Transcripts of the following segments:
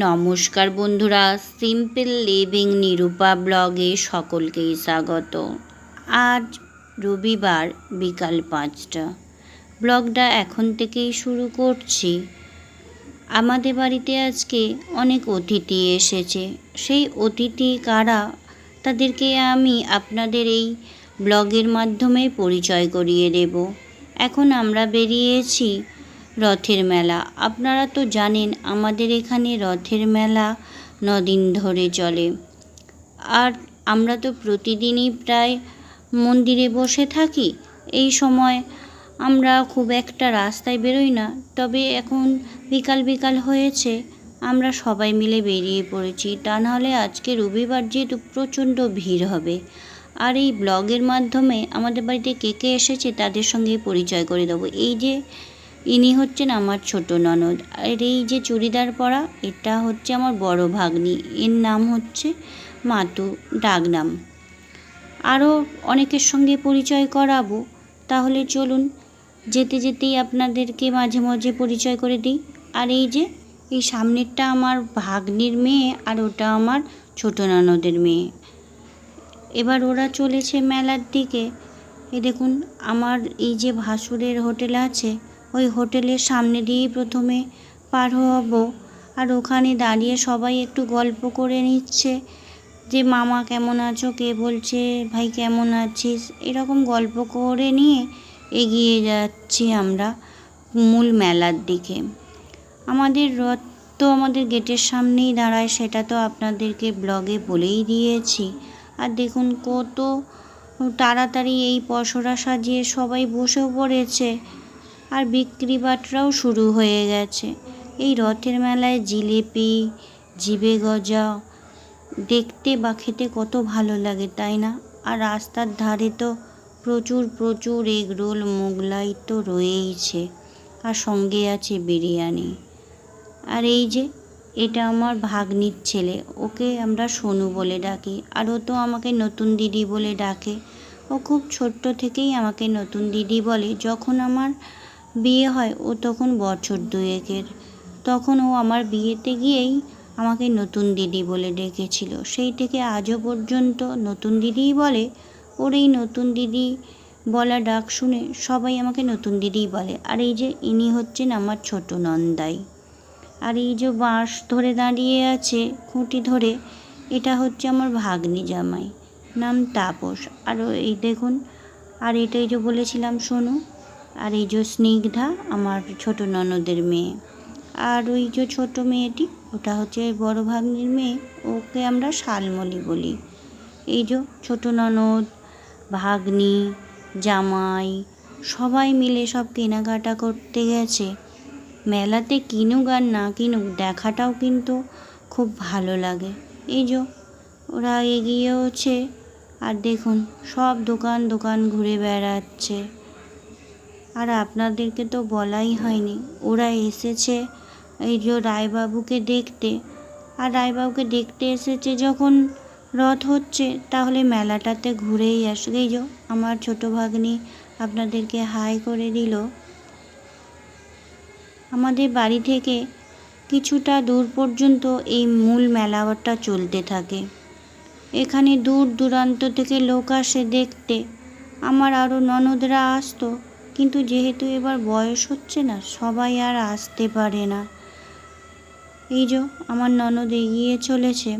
নমস্কার বন্ধুরা simple living Nirupa ব্লগে সকলকেই স্বাগত। আজ রবিবার বিকাল পাঁচটা। ব্লগটা এখন থেকেই শুরু করছি। আমাদের বাড়িতে আজকে অনেক অতিথি এসেছে। সেই অতিথি কারা? তাদেরকে আমি আপনাদের এই ব্লগের মাধ্যমে পরিচয় করিয়ে দেব। এখন আমরা বেরিয়েছি রথের মেলা। আপনারা তো জানেন, আমাদের এখানে রথের মেলা নদিন ধরে চলে। আর আমরা তো প্রতিদিনই প্রায় মন্দিরে বসে থাকি। এই সময় আমরা খুব একটা রাস্তায় বেরোই না। তবে এখন বিকাল বিকাল হয়েছে, আমরা সবাই মিলে বেরিয়ে পড়েছি। তা নাহলে আজকে রবিবার যেহেতু প্রচণ্ড ভিড় হবে। আর এই ব্লগের মাধ্যমে আমাদের বাড়িতে কে কে এসেছে তাদের সঙ্গে পরিচয় করে দেবো। এই যে ইনি হচ্ছেন আমার ছোট ননদ। আর এই যে চুড়িদার পরা, এটা হচ্ছে আমার বড় ভাগ্নি। এর নাম হচ্ছে মাতু ডাকনাম। আরও অনেকের সঙ্গে পরিচয় করাবো। তাহলে চলুন, যেতে যেতেই আপনাদেরকে মাঝে মাঝে পরিচয় করে দিই। আর এই যে, এই সামনেরটা আমার ভাগ্নির মেয়ে আর ওটা আমার ছোট ননদের মেয়ে। এবার ওরা চলেছে মেলার দিকে। এ দেখুন, আমার এই যে ভাসুরের হোটেল আছে ওই হোটেলের সামনে দিয়েই প্রথমে পার হব। আর ওখানে দাঁড়িয়ে সবাই একটু গল্প করে নিচ্ছে যে, মামা কেমন আছো? কে বলছে? ভাই কেমন আছিস? এরকম গল্প করে নিয়ে এগিয়ে যাচ্ছি আমরা মূল মেলার দিকে। আমাদের রথ তো আমাদের গেটের সামনেই দাঁড়ায়, সেটা তো আপনাদেরকে ব্লগে বলেই দিয়েছি। আর দেখুন কত তাড়াতাড়ি এই পসরা সাজিয়ে সবাই বসেও পড়েছে। আর বিক্রি বাটরাও শুরু হয়ে গেছে। এই রথের মেলায় জিলিপি, জিবে গজা, দেখতে বা খেতে কত ভালো লাগে, তাই না? আর রাস্তার ধারে তো প্রচুর প্রচুর এগরোল, মোগলাই তো রয়েইছে। আর সঙ্গে আছে বিরিয়ানি। আর এই যে, এটা আমার ভাগ্নির ছেলে, ওকে আমরা সোনু বলে ডাকি। আর ও তো আমাকে নতুন দিদি বলে ডাকে। ও খুব ছোট্ট থেকেই আমাকে নতুন দিদি বলে। যখন আমার বিয়ে হয় ও তখন বছর দুয়েকের। তখন ও আমার বিয়েতে গিয়েই আমাকে নতুন দিদি বলে ডেকেছিল। সেই থেকে আজও পর্যন্ত নতুন দিদিই বলে। ওর এই নতুন দিদি বলা ডাক শুনে সবাই আমাকে নতুন দিদিই বলে। আর এই যে ইনি হচ্ছেন আমার ছোট নন্দাই। আর এই যে বাঁশ ধরে দাঁড়িয়ে আছে, খুঁটি ধরে, এটা হচ্ছে আমার ভাগ্নি জামাই। নাম তাপস। আর এই দেখুন, আর এটাই যে বলেছিলাম, শোনো। আর এই যে স্নিগ্ধা, আমার ছোট ননদের মেয়ে। আর ওই যে ছোট মেয়েটি, ওটা হচ্ছে বড় ভাগ্নির মেয়ে, ওকে আমরা শালমলি বলি। এই যে ছোট ননদ, ভাগ্নি, জামাই, সবাই মিলে সব কেনাকাটা করতে গেছে। মেলাতে কিনুক আর না কিনুক, দেখাটাও কিন্তু খুব ভালো লাগে। এই যে ওরা এগিয়েওছে আর দেখুন, সব দোকান দোকান ঘুরে বেড়াচ্ছে। আর আপনাদেরকে তো বলাই হয়নি। ওরা এসেছে এই যে রায়বাবুকে দেখতে। আর রায়বাবুকে দেখতে এসেছে যখন রথ হচ্ছে, তাহলে মেলাটাতে ঘুরেই আসবে। এই যে আমার ছোটো ভাগ্নি আপনাদেরকে হাই করে দিল। আমাদের বাড়ি থেকে কিছুটা দূর পর্যন্ত এই মূল মেলাটা চলতে থাকে। এখানে দূর দূরান্ত থেকে লোক আসে দেখতে। আমার আরও ননদরা আসতো। কিন্তু যেহেতু এবার বয়স হচ্ছে না, সবাই আর আসতে পারে না। এই যে, আমার ননদ এগিয়ে চলেছে।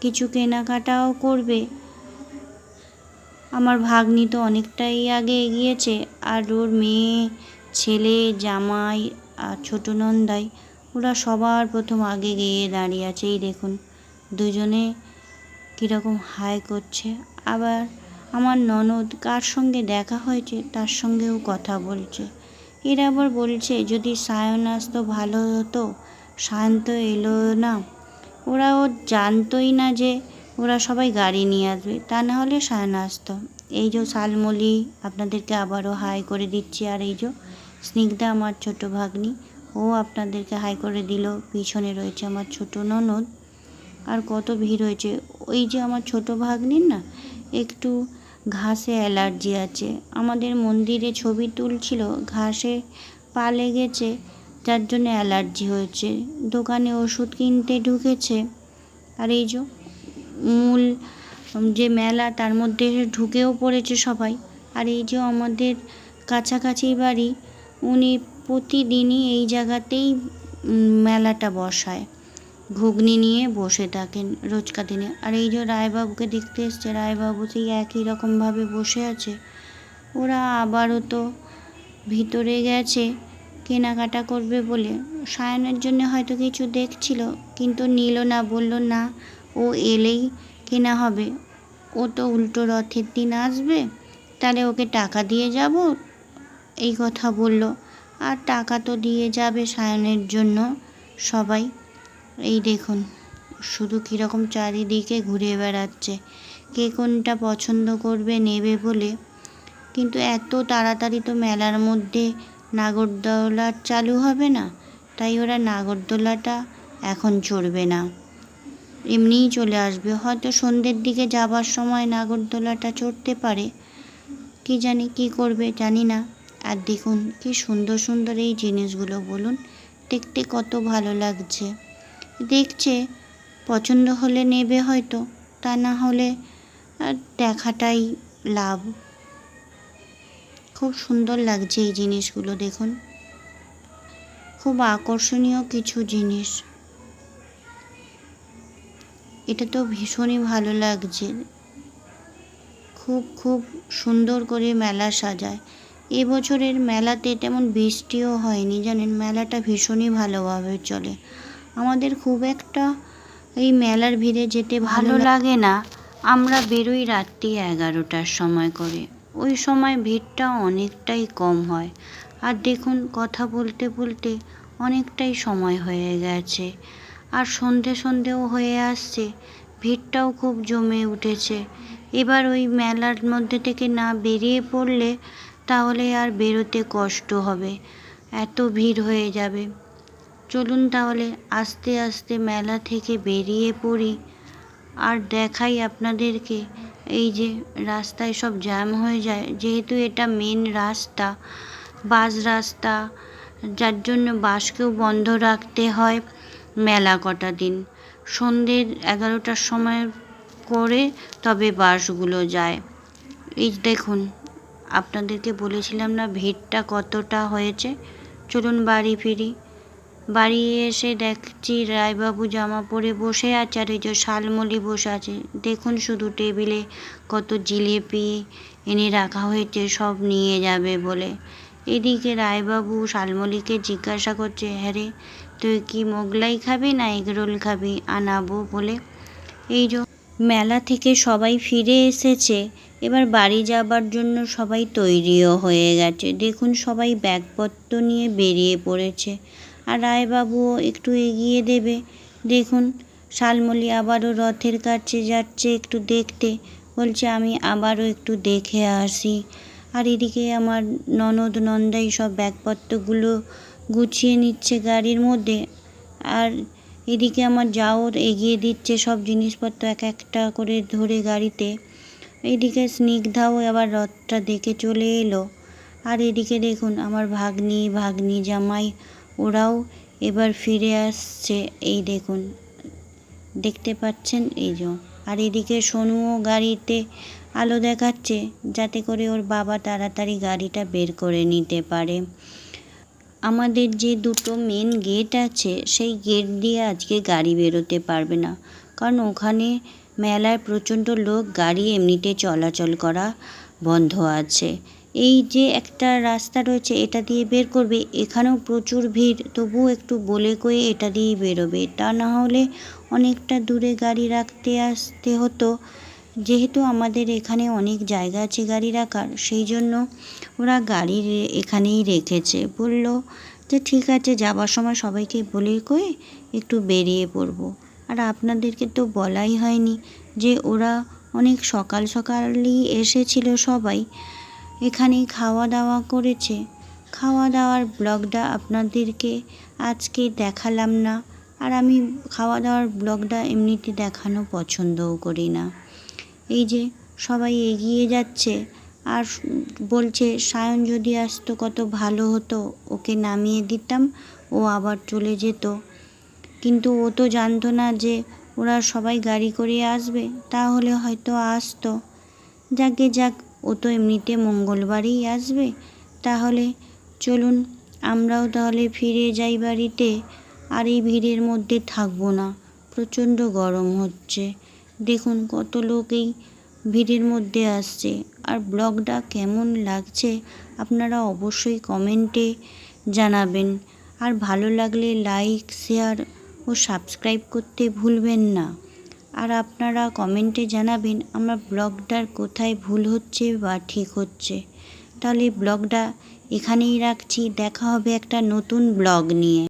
কিছু কেনাকাটাও করবে। আমার ভাগ্নি তো অনেকটাই আগে এগিয়েছে। আর ওর মেয়ে, ছেলে, জামাই আর ছোটো নন্দাই, ওরা সবার প্রথম আগে গিয়ে দাঁড়িয়ে আছে। এই দেখুন, দুজনে কীরকম হাই করছে। আবার আমার ননদ কার সঙ্গে দেখা হয়েছে তার সঙ্গেও কথা বলছে। এরা আবার বলছে, যদি সায়ন আসতো ভালো হতো সায়ন তো এলো না। ওরা ও জানতোই না যে ওরা সবাই গাড়ি নিয়ে আসবে, তা না হলে সায়ন আসতো এই যে শালমলি আপনাদেরকে আবারও হাই করে দিচ্ছি। আর এই যে স্নিগ্ধা, আমার ছোট ভাগ্নি, ও আপনাদেরকে হাই করে দিল। পিছনে রয়েছে আমার ছোট ননদ। আর কত ভিড় হয়েছে। ওই যে আমার ছোট ভাগ্নির না, একটু ঘাসে অ্যালার্জি আছে। আমাদের মন্দিরে ছবি তুলছিল, ঘাসে পা লেগেছে, যার জন্য অ্যালার্জি হয়েছে। দোকানে ওষুধ কিনতে ঢুকেছে। আর এই যে মূল যে মেলা, তার মধ্যে ঢুকেও পড়েছে সবাই। আর এই যে আমাদের কাছাকাছি বাড়ি, উনি প্রতিদিনই এই জায়গাতেই মেলাটা বসায়। ঘুগনি নিয়ে বসে থাকেন রোজকার দিনে। আর এই যে রায়বাবুকে দেখতে এসছে, রায়বাবু সেই একই রকমভাবে বসে আছে। ওরা আবারও তো ভিতরে গেছে, কেনাকাটা করবে বলে। সায়নের জন্য হয়তো কিছু দেখছিল, কিন্তু নিল না, বলল, না, ও এলেই কেনা হবে। ও তো উল্টো রথের দিন আসবে, তাহলে ওকে টাকা দিয়ে যাব? এই কথা বলল। আর টাকা তো দিয়ে যাবে সায়নের জন্য সবাই। এই দেখুন, শুধু কীরকম চারিদিকে ঘুরে বেড়াচ্ছে। কে কোনটা পছন্দ করবে নেবে বলে। কিন্তু এত তাড়াতাড়ি তো মেলার মধ্যে নাগরদোলা চালু হবে না, তাই ওরা নাগরদোলাটা এখন চড়বে না। এমনিই চলে আসবে। হয়তো সন্ধ্যের দিকে যাবার সময় নাগরদোলাটা চড়তে পারে। কি জানি কি করবে জানি না। আর দেখুন, কি সুন্দর সুন্দর এই জিনিসগুলো, বলুন। দেখতে কত ভালো লাগছে। দেখছে, পছন্দ হলে নেবে হয়তো, তা না হলে দেখাটাই লাভ। খুব সুন্দর লাগছে এই জিনিসগুলো দেখুন। খুব আকর্ষণীয় কিছু জিনিস। এটা তো ভীষণই ভালো লাগছে। খুব খুব সুন্দর করে মেলা সাজায়। এবছরের মেলাতে তেমন বৃষ্টিও হয়নি, জানেন? মেলাটা ভীষণই ভালোভাবে চলে। আমাদের খুব একটা এই মেলার ভিড়ে যেতে ভালো লাগে না। আমরা বেরোই রাত্রি এগারোটার সময় করে। ওই সময় ভিড়টা অনেকটাই কম হয়। আর দেখুন কথা বলতে বলতে অনেকটাই সময় হয়ে গেছে। আর সন্ধে সন্ধেও হয়ে আসছে। ভিড়টাও খুব জমে উঠেছে। এবার ওই মেলার মধ্যে থেকে না বেরিয়ে পড়লে তাহলে আর বেরোতে কষ্ট হবে। এত ভিড় হয়ে যাবে। চলুন তাহলে আস্তে আস্তে মেলা থেকে বেরিয়ে পড়ি। আর দেখাই আপনাদেরকে, এই যে রাস্তায় সব জ্যাম হয়ে যায়, যেহেতু এটা মেন রাস্তা, বাস রাস্তা, যার জন্য বাসকেও বন্ধ রাখতে হয় মেলা কটা দিন। সন্ধ্যে এগারোটার সময় করে তবে বাসগুলো যায়। এই দেখুন, আপনাদেরকে বলেছিলাম না ভিড়টা কতটা হয়েছে? চলুন বাড়ি ফিরি। বাড়ি এসে দেখছি রায়বাবু জামা পরে বসে আছে আর এই যে শালমলি বসে আছে। দেখুন শুধু টেবিলে কত জিলিপি এনে রাখা হয়েছে, সব নিয়ে যাবে বলে। এদিকে রায়বাবু শালমলিকে জিজ্ঞাসা করছে হ্যাঁ রে, তুই কি মোগলাই খাবি না এগরোল খাবি? আনাবো বলে। এই যে মেলা থেকে সবাই ফিরে এসেছে, এবার বাড়ি যাবার জন্য সবাই তৈরিও হয়ে গেছে। দেখুন সবাই ব্যাগপত্র নিয়ে বেরিয়ে পড়েছে। আর রায়বাবুও একটু এগিয়ে দেবে। দেখুন, শালমলি আবারও রথের কাছে যাচ্ছে একটু দেখতে। বলছে, আমি আবারও একটু দেখে আসি। আর এদিকে আমার ননদ নন্দাই সব ব্যাগপত্রগুলো গুছিয়ে নিচ্ছে গাড়ির মধ্যে। আর এদিকে আমার যাওর এগিয়ে দিচ্ছে সব জিনিসপত্র এক একটা করে ধরে গাড়িতে। এদিকে স্নিগ্ধাও আবার রথটা দেখে চলে এলো। আর এদিকে দেখুন, আমার ভাগ্নি ভাগ্নি জামাই ওরাও এবার ফিরে আসছে। এই দেখুন, দেখতে পাচ্ছেন এই যে। আর এদিকে সোনুও গাড়িতে আলো দেখাচ্ছে, যাতে করে ওর বাবা তাড়াতাড়ি গাড়িটা বের করে নিতে পারে। আমাদের যে দুটো মেন গেট আছে, সেই গেট দিয়ে আজকে গাড়ি বেরোতে পারবে না। কারণ ওখানে মেলায় প্রচণ্ড লোক, গাড়ি এমনিতে চলাচল করা বন্ধ আছে। এই যে একটা রাস্তা রয়েছে, এটা দিয়ে বের করবে। এখানেও প্রচুর ভিড়, তবুও একটু বলে কয়ে এটা দিয়েই বেরোবে। তা না হলে অনেকটা দূরে গাড়ি রাখতে আসতে হতো। যেহেতু আমাদের এখানে অনেক জায়গা আছে গাড়ি রাখার, সেই জন্য ওরা গাড়ি এখানেই রেখেছে। বলল যে ঠিক আছে, যাবার সময় সবাইকে বলে কয়ে একটু বেরিয়ে পড়ব। আর আপনাদেরকে তো বলাই হয়নি যে ওরা অনেক সকাল সকালই এসেছিল সবাই। এখানেই খাওয়া দাওয়া করেছে। খাওয়া দাওয়ার ব্লগটা আপনাদেরকে আজকে দেখালাম না। আর আমি খাওয়া দাওয়ার ব্লগটা এমনিতে দেখানো পছন্দও করি না। এই যে সবাই এগিয়ে যাচ্ছে। আর বলছে, সায়ন যদি আসতো কত ভালো হতো। ওকে নামিয়ে দিতাম, ও আবার চলে যেত। কিন্তু ও তো জানতো না যে ওরা সবাই গাড়ি করে আসবে, তাহলে হয়তো আসতো। যাকে যাক ও তো এমনিতে মঙ্গলবারেই আসবে। তাহলে চলুন, আমরাও তাহলে ফিরে যাই বাড়িতে। আর এই ভিড়ের মধ্যে থাকব না, প্রচণ্ড গরম হচ্ছে। দেখুন কত লোক এই ভিড়ের মধ্যে আসছে। আর ব্লগটা কেমন লাগছে আপনারা অবশ্যই কমেন্টে জানাবেন। আর ভালো লাগলে লাইক, শেয়ার ও সাবস্ক্রাইব করতে ভুলবেন না। আর আপনারা কমেন্টে জানাবেন, আমার ব্লগটার কোথায় ভুল হচ্ছে বা ঠিক হচ্ছে। তাহলে ব্লগটা এখানেই রাখছি, দেখা হবে একটা নতুন ব্লগ নিয়ে।